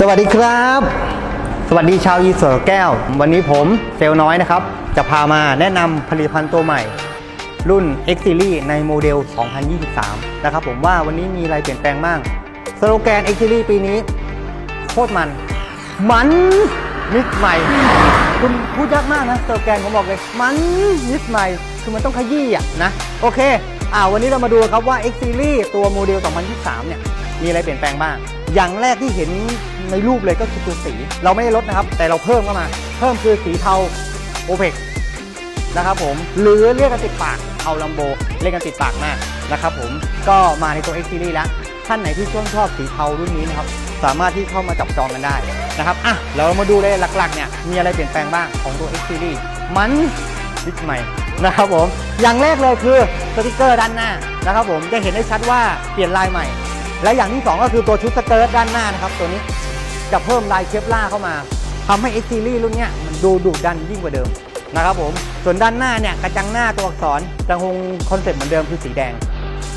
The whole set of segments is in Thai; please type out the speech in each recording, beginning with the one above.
สวัสดีครับ สวัสดีชาวยีสวนแก้ว วันนี้ผมเซลน้อยนะครับ จะพามาแนะนำผลิตภัณฑ์ตัวใหม่ รุ่น X Series ในโมเดล 2023 นะครับผมว่าวันนี้มีอะไรเปลี่ยนแปลงบ้างสโลแกน X Series ปีนี้ โคตรมัน มันมิดใหม่ คุณพูดยากมากนะสโลแกนผมบอกเลย มันมิดใหม่ คือมันต้องขยี้อะนะ โอเค อ่าวันนี้เรามาดูครับว่า X Series ตัวโมเดล 2023 เนี่ยมีอะไรเปลี่ยนแปลงบ้าง อย่างแรกที่เห็นในรูปเลยก็คือตัวสี เราไม่ได้ลดนะครับ แต่เราเพิ่มเข้ามา เพิ่มคือสีเทาโอเพกนะครับผมหรือเรียกกันติดปากเอาลัมโบเรียกกันติดปากมากนะครับผมก็มาในตัว X Series แล้วท่านไหนที่ชื่นชอบสีเทารุ่นนี้นะครับสามารถที่เข้ามาจับจองกันได้นะครับอะเรามาดูเลยหลักๆเนี่ยมีอะไรเปลี่ยนแปลงบ้างของตัว X Series มันนิดใหม่นะครับผมอย่างแรกเลยคือสติกเกอร์ด้านหน้านะครับผมจะเห็นได้ชัดว่าเปลี่ยนลายใหม่ และอย่างที่สองก็คือตัวชุดสเกิร์ตด้านหน้านะครับ ตัวนี้จะเพิ่มลายเคปล่าเข้ามาทำให้ X Series รุ่นนี้มันดูดุดันยิ่งกว่าเดิมนะครับผม ส่วนด้านหน้าเนี่ยกระจังหน้าตัวอักษรจะคงคอนเซ็ปต์เหมือนเดิมคือสีแดง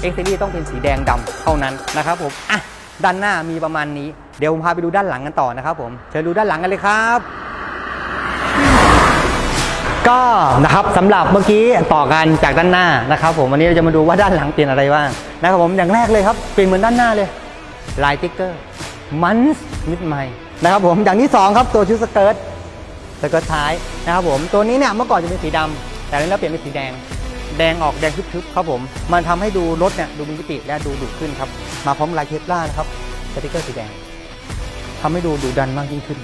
X Series ต้องเป็นสีแดงดำเท่านั้นนะครับผมอะด้านหน้ามีประมาณนี้ เดี๋ยวผมพาไปดูด้านหลังกันต่อนะครับผม เชิญดูด้านหลังกันเลยครับ ก็นะครับสำหรับเมื่อกี้ต่อกันจากด้านหน้านะครับ ผมวันนี้เราจะมาดูว่าด้านหลังเปลี่ยนอะไรบ้างนะครับผมอย่างแรกเลยครับเปลี่ยนเหมือนด้านหน้าเลยลายติ๊กเกอร์มันส์มิดใหม่นะครับผมอย่างที่สองครับตัวชุดสเกิร์ตสเกิร์ตท้ายนะครับผมตัวนี้เนี่ยเมื่อก่อนจะเป็นสีดำแต่ตอนนี้เราเปลี่ยนเป็นสีแดง แดงออกแดงทึบๆครับผมมันทำให้ดูรถเนี่ยดูมีมิติและดูดุขึ้นครับมาพร้อมลายเทสลานะครับสติ๊กเกอร์สีแดงทำให้ดูดุดันมากยิ่งขึ้น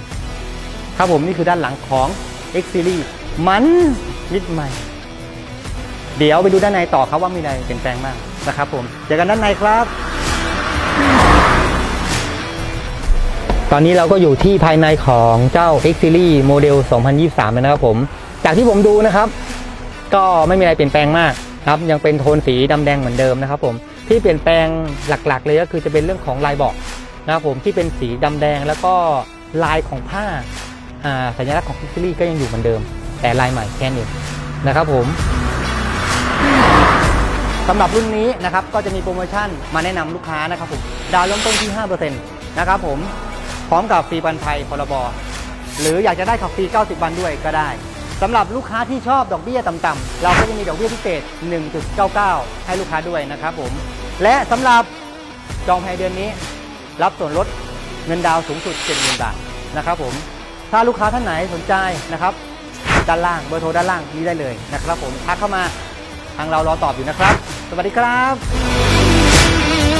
ครับผมนี่คือด้านหลังของ X Series มันมิดใหม่ เดี๋ยวไปดูด้านในต่อครับว่ามีอะไรเปลี่ยนแปลงบ้างนะครับผมเจอกันด้านในครับ ตอนนี้เราก็อยู่ที่ภายในของเจ้า X Series โมเดล 2023แล้วนะครับผม จากที่ผมดูนะครับ ก็ไม่มีอะไรเปลี่ยนแปลงมากครับยังเป็นโทนสีดำแดงเหมือนเดิมนะครับผมที่เปลี่ยนแปลงหลักๆ เลยก็คือจะเป็นเรื่องของลายเบาะนะครับผมที่เป็นสีดำแดงแล้วก็ลายของผ้าอ่าสัญลักษณ์ของ X Series ก็ยังอยู่เหมือนเดิม แต่ลายใหม่แค่นี้นะครับผมสำหรับรุ่นนี้นะครับก็จะมีโปรโมชั่นมาแนะนำลูกค้านะครับผมดาวน์เริ่มต้นที่ 5%นะครับผมพร้อมกับฟรีบันไทยพรบหรืออยากจะได้ขับฟรี 90 วันด้วยก็ได้สำหรับลูกค้าที่ชอบดอกเบี้ยต่ำๆเราก็จะมีดอกเบี้ยพิเศษ 1.99 ให้ลูกค้าด้วยนะครับผม และสำหรับจองภายในเดือนนี้ รับส่วนลดเงินดาวน์สูงสุด 70,000 บาทนะครับผม ถ้าลูกค้าท่านไหนสนใจนะครับ ด้านล่างเบอร์โทรด้านล่างนี้ได้เลยนะครับผมทักเข้ามาทางเรารอตอบอยู่นะครับ สวัสดีครับ